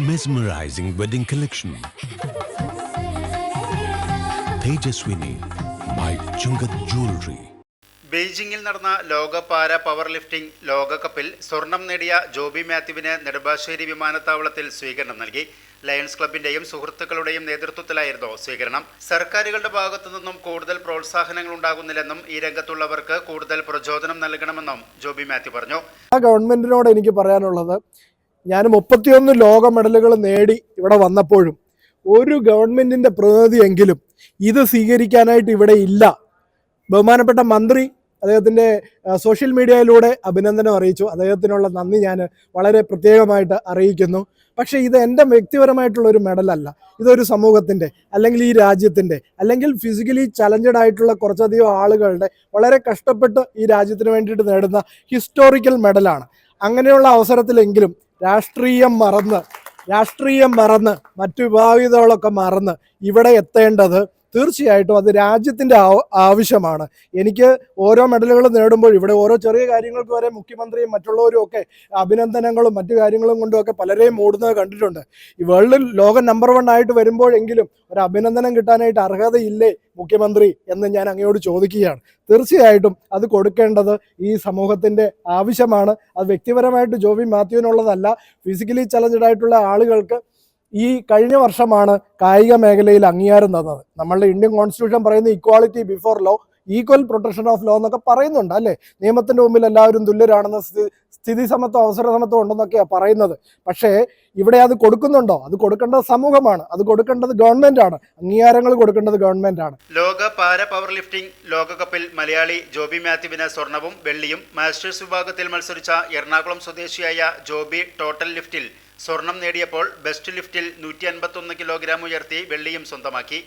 mesmerizing wedding collection. Tejaswini by Chungat Jewelry. ബെയ്ജിംഗിൽ നടന്ന ലോക പാര പവർ ലിഫ്റ്റിംഗ് ലോകകപ്പിൽ സ്വർണം നേടിയ ജോബി മാത്യുവിന് നെടുമ്പാശ്ശേരി വിമാനത്താവളത്തിൽ സ്വീകരണം നൽകി ലയൺസ് ക്ലബിന്റെയും സുഹൃത്തുക്കളുടെയും നേതൃത്വത്തിലായിരുന്നു സ്വീകരണം സർക്കാരുകളുടെ ഭാഗത്തു നിന്നും കൂടുതൽ പ്രോത്സാഹനങ്ങൾ ഉണ്ടാകുന്നില്ലെന്നും ഈ രംഗത്തുള്ളവർക്ക് കൂടുതൽ പ്രചോദനം നൽകണമെന്നും ജോബി മാത്യു പറഞ്ഞു ആ ഗവൺമെന്റിനോട് എനിക്ക് പറയാനുള്ളത് ഞാൻ മുപ്പത്തിയൊന്ന് ലോക മെഡലുകൾ നേടി ഇവിടെ വന്നപ്പോഴും ഒരു ഗവൺമെന്റിന്റെ പ്രതിനിധിയെങ്കിലും ഇത് സ്വീകരിക്കാനായിട്ട് ഇവിടെ ഇല്ല. ബഹുമാനപ്പെട്ട മന്ത്രി അദ്ദേഹത്തിന്റെ സോഷ്യൽ മീഡിയയിലൂടെ അഭിനന്ദനം അറിയിച്ചു. അദ്ദേഹത്തിനുള്ള നന്ദി ഞാൻ വളരെ പ്രത്യേകമായിട്ട് അറിയിക്കുന്നു. പക്ഷേ ഇത് എന്റെ വ്യക്തിപരമായിട്ടുള്ള ഒരു മെഡലല്ല. ഇതൊരു സമൂഹത്തിന്റെ അല്ലെങ്കിൽ ഈ രാജ്യത്തിന്റെ അല്ലെങ്കിൽ ഫിസിക്കലി ചലഞ്ചഡ് ആയിട്ടുള്ള കുറച്ചധികം ആളുകളുടെ വളരെ കഷ്ടപ്പെട്ട് ഈ രാജ്യത്തിന് വേണ്ടിയിട്ട് നേടുന്ന ഹിസ്റ്റോറിക്കൽ മെഡലാണ് അങ്ങനെയുള്ള അവസരത്തിലെങ്കിലും രാഷ്ട്രീയം മറന്ന് രാഷ്ട്രീയം മറന്ന് മറ്റു വിഭാഗിതകളൊക്കെ മറന്ന് ഇവിടെ എത്തേണ്ടത് തീർച്ചയായിട്ടും അത് രാജ്യത്തിന്റെ ആവ- ആവശ്യമാണ്. എനിക്ക് ഓരോ മെഡലുകൾ നേടുമ്പോൾ ഇവിടെ ഓരോ ചെറിയ കാര്യങ്ങൾക്ക് വരെ മുഖ്യമന്ത്രിയും മറ്റുള്ളവരും ഒക്കെ അഭിനന്ദനങ്ങളും മറ്റു കാര്യങ്ങളും കൊണ്ടും ഒക്കെ പലരെയും ഓടുന്നത് കണ്ടിട്ടുണ്ട്. ഈ വേൾഡിൽ ലോകം നമ്പർ വൺ ആയിട്ട് വരുമ്പോഴെങ്കിലും ഒരു അഭിനന്ദനം കിട്ടാനായിട്ട് അർഹതയില്ലേ മുഖ്യമന്ത്രി എന്ന് ഞാൻ അങ്ങയോട് ചോദിക്കുകയാണ്. തീർച്ചയായിട്ടും അത് കൊടുക്കേണ്ടത് ഈ സമൂഹത്തിന്റെ ആവശ്യമാണ്. അത് വ്യക്തിപരമായിട്ട് ജോബി മാത്യുവിനുള്ളതല്ല. ഫിസിക്കലി ചലഞ്ചഡ് ആയിട്ടുള്ള ആളുകൾക്ക് ഈ കഴിഞ്ഞ വർഷമാണ് കായിക മേഖലയിൽ അംഗീകാരം തന്നത്. നമ്മളുടെ ഇന്ത്യൻ കോൺസ്റ്റിറ്റ്യൂഷൻ പറയുന്ന equality before law equal protection of law എന്നൊക്കെ പറയുന്നുണ്ട് അല്ലേ? നിയമത്തിന്റെ മുമ്പിൽ എല്ലാവരും തുല്യരാണെന്ന് സ്ഥിതി സമത്വം അവസര സമത്വം ഉണ്ടെന്നൊക്കെയാണ് പറയുന്നത്. പക്ഷേ ഇവിടെ അത് കൊടുക്കുന്നുണ്ടോ? അത് കൊടുക്കേണ്ടത് സമൂഹമാണ്. അത് കൊടുക്കേണ്ടത് ഗവൺമെന്റ് ആണ്. അംഗീകാരങ്ങൾ കൊടുക്കേണ്ടത് ഗവൺമെന്റ് ആണ്. ലോക പാര പവർ ലിഫ്റ്റിംഗ് ലോകകപ്പിൽ മലയാളി ജോബി മാത്യുവിന് സ്വർണവും വെള്ളിയും മാസ്റ്റേഴ്സ് വിഭാഗത്തിൽ മത്സരിച്ച എറണാകുളം സ്വദേശിയായ ജോബി ടോട്ടൽ ലിഫ്റ്റിൽ സ്വർണം നേടിയപ്പോൾ ബെസ്റ്റ് ലിഫ്റ്റിൽ നൂറ്റി അൻപത്തൊന്ന് കിലോഗ്രാം ഉയർത്തി വെള്ളിയും സ്വന്തമാക്കി.